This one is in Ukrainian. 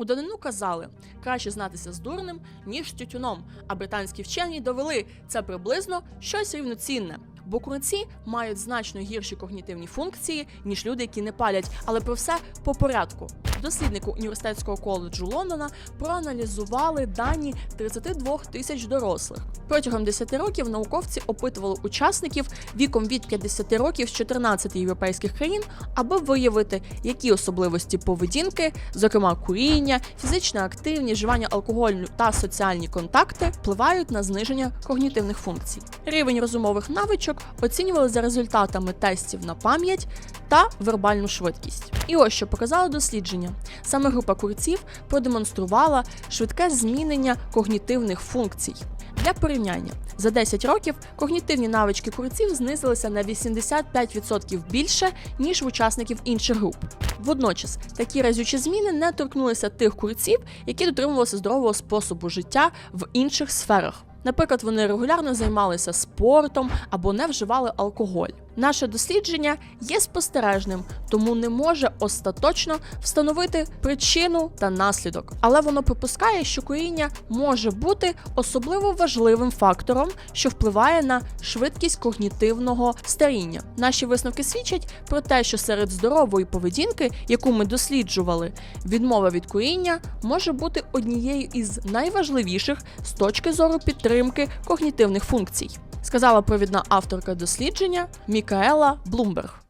У данину казали краще знатися з дурним, ніж з тютюном. А британські вчені довели це приблизно щось рівноцінне. Бо курці мають значно гірші когнітивні функції, ніж люди, які не палять. Але про все по порядку. Досліднику університетського коледжу Лондона проаналізували дані 32 тисяч дорослих. Протягом 10 років науковці опитували учасників віком від 50 років з 14 європейських країн, аби виявити, які особливості поведінки, зокрема куріння, фізична активність, вживання алкоголю та соціальні контакти, впливають на зниження когнітивних функцій. Рівень розумових навичок оцінювали за результатами тестів на пам'ять та вербальну швидкість. І ось що показало дослідження. Саме група курців продемонструвала швидке змінення когнітивних функцій. Для порівняння, за 10 років когнітивні навички курців знизилися на 85% більше, ніж в учасників інших груп. Водночас такі разючі зміни не торкнулися тих курців, які дотримувалися здорового способу життя в інших сферах. Наприклад, вони регулярно займалися спортом або не вживали алкоголь. Наше дослідження є спостережним, тому не може остаточно встановити причину та наслідок, але воно припускає, що куріння може бути особливо важливим фактором, що впливає на швидкість когнітивного старіння. Наші висновки свідчать про те, що серед здорової поведінки, яку ми досліджували, відмова від куріння може бути однією із найважливіших з точки зору підтримки когнітивних функцій сказала провідна авторка дослідження Мікаела Блумберг.